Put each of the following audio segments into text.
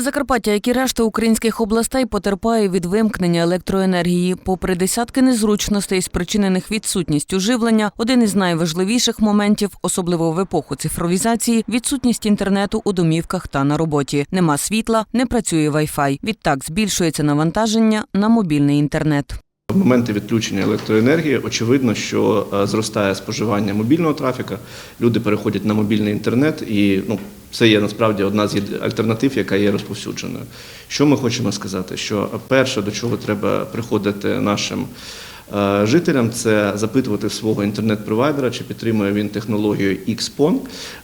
Закарпаття, як і решта українських областей, потерпає від вимкнення електроенергії. Попри десятки незручностей, спричинених відсутністю живлення, один із найважливіших моментів, особливо в епоху цифровізації, відсутність інтернету у домівках та на роботі. Нема світла, не працює Wi-Fi. Відтак збільшується навантаження на мобільний інтернет. В моменти відключення електроенергії очевидно, що е, зростає споживання мобільного трафіка. Люди переходять на мобільний інтернет, і ну це є насправді одна з альтернатив, яка є розповсюдженою. Що ми хочемо сказати? Що перше, до чого треба приходити нашим е, жителям, це запитувати свого інтернет-провайдера, чи підтримує він технологію XPON,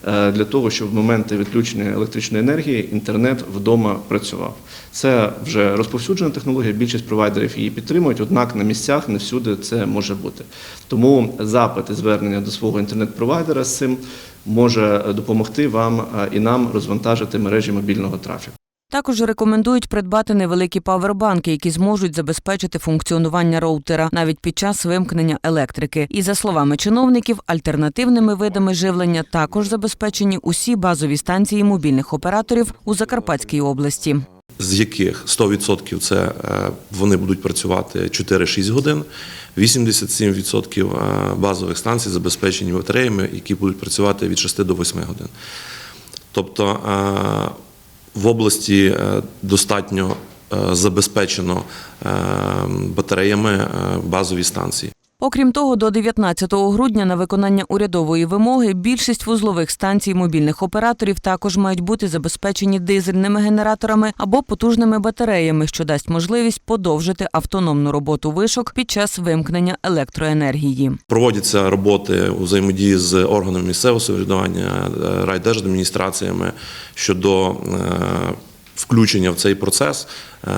е, для того, щоб в моменти відключення електричної енергії інтернет вдома працював. Це вже розповсюджена технологія, більшість провайдерів її підтримують, однак на місцях не всюди це може бути. Тому запит і звернення до свого інтернет-провайдера з цим може допомогти вам е, і нам розвантажити мережі мобільного трафіку. Також рекомендують придбати невеликі павербанки, які зможуть забезпечити функціонування роутера навіть під час вимкнення електрики. І за словами чиновників, альтернативними видами живлення також забезпечені усі базові станції мобільних операторів у Закарпатській області. з яких 100% це е, вони будуть працювати 4-6 годин, 87% е, базових станцій забезпечені батареями, які будуть працювати від 6 до 8 годин. Тобто е, в області е, достатньо е, забезпечено е, батареями базові станції. Окрім того, до 19 грудня на виконання урядової вимоги більшість вузлових станцій мобільних операторів також мають бути забезпечені дизельними генераторами або потужними батареями, що дасть можливість подовжити автономну роботу вишок під час вимкнення електроенергії. Проводяться роботи у взаємодії з органами місцевого самоврядування, е, райдержадміністраціями щодо е, включення в цей процес е,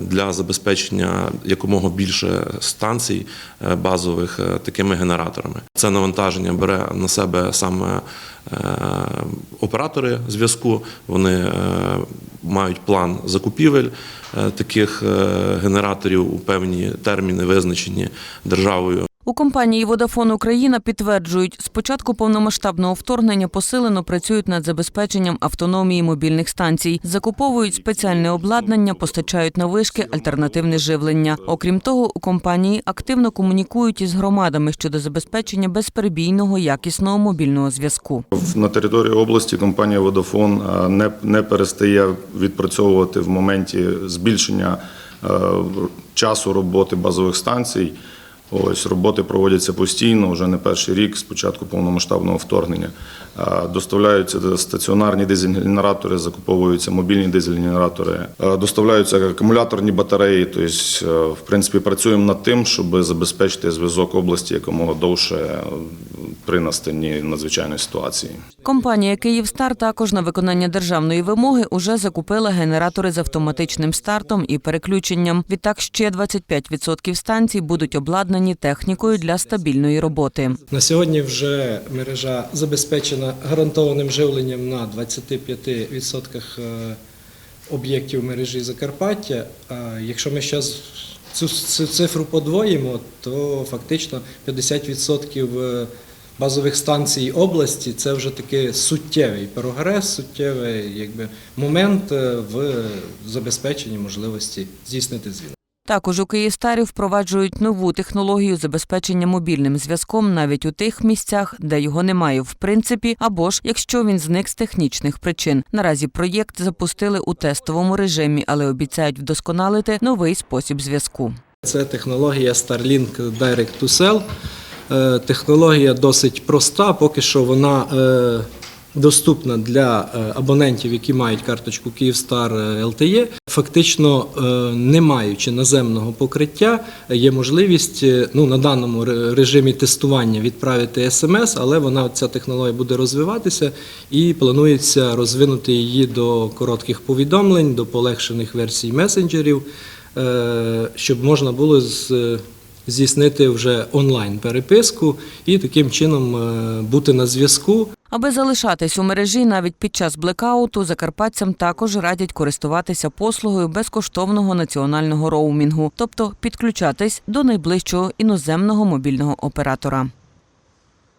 для забезпечення якомога більше станцій е, базових е, такими генераторами. Це навантаження бере на себе саме оператори зв'язку. Вони мають план закупівель таких генераторів у певні терміни, визначені державою. У компанії Водафон Україна підтверджують, з початку повномасштабного вторгнення посилено працюють над забезпеченням автономії мобільних станцій, закуповують спеціальне обладнання, постачають на вишки альтернативне живлення. Окрім того, у компанії активно комунікують із громадами щодо забезпечення безперебійного якісного мобільного зв'язку. На території області компанія Водофон е, не, не перестає відпрацьовувати в моменті збільшення е, часу роботи базових станцій. Ось роботи проводяться постійно, вже не перший рік з початку повномасштабного вторгнення. Доставляються стаціонарні дизельні генератори, закуповуються мобільні дизельні генератори, доставляються акумуляторні батареї. Тобто, в принципі, працюємо над тим, щоб забезпечити зв'язок області якомога довше при настанні надзвичайної ситуації. Компанія Київстар також на виконання державної вимоги уже закупила генератори з автоматичним стартом і переключенням. Відтак ще 25% станцій будуть обладнані технікою для стабільної роботи. На сьогодні вже мережа забезпечена гарантованим живленням на 25% е, об'єктів мережі Закарпаття. А Якщо ми зараз цю цю цифру подвоїмо, то фактично 50% е, базових станцій області це вже такий суттєвий прогрес, суттєвий якби, момент е, в забезпеченні можливості здійснити зв'язок. Також у Київстарі впроваджують нову технологію забезпечення мобільним зв'язком навіть у тих місцях, де його немає в принципі, або ж якщо він зник з технічних причин. Наразі проєкт запустили у тестовому режимі, але обіцяють вдосконалити новий спосіб зв'язку. Це технологія Starlink Direct to Cell. Е, Технологія досить проста, поки що вона е, доступна для е, абонентів, які мають карточку Kyivstar LTE. Фактично, не маючи наземного покриття, є можливість ну, на даному режимі тестування відправити смс, але вона ця технологія буде розвиватися і планується розвинути її до коротких повідомлень, до полегшених версій месенджерів, щоб можна було з- здійснити вже онлайн переписку і таким чином е, бути на зв'язку. Аби залишатись у мережі навіть під час блекауту, закарпатцям також радять користуватися послугою безкоштовного національного роумінгу, тобто підключатись до найближчого іноземного мобільного оператора.